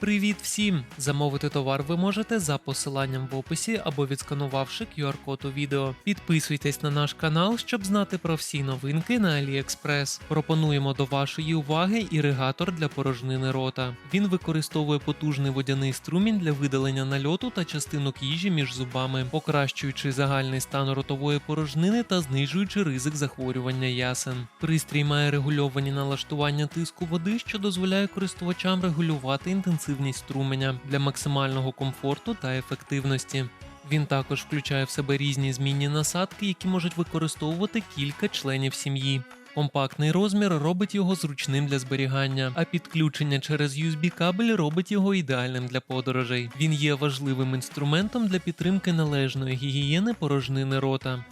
Привіт всім! Замовити товар ви можете за посиланням в описі або відсканувавши QR-код у відео. Підписуйтесь на наш канал, щоб знати про всі новинки на AliExpress. Пропонуємо до вашої уваги іригатор для порожнини рота. Він використовує потужний водяний струмінь для видалення нальоту та частинок їжі між зубами, покращуючи загальний стан ротової порожнини та знижуючи ризик захворювання ясен. Пристрій має регульовані налаштування тиску води, що дозволяє користувачам регулювати інтенсивність струменя для максимального комфорту та ефективності. Він також включає в себе різні змінні насадки, які можуть використовувати кілька членів сім'ї. Компактний розмір робить його зручним для зберігання, а підключення через USB кабель робить його ідеальним для подорожей. Він є важливим інструментом для підтримки належної гігієни порожнини рота.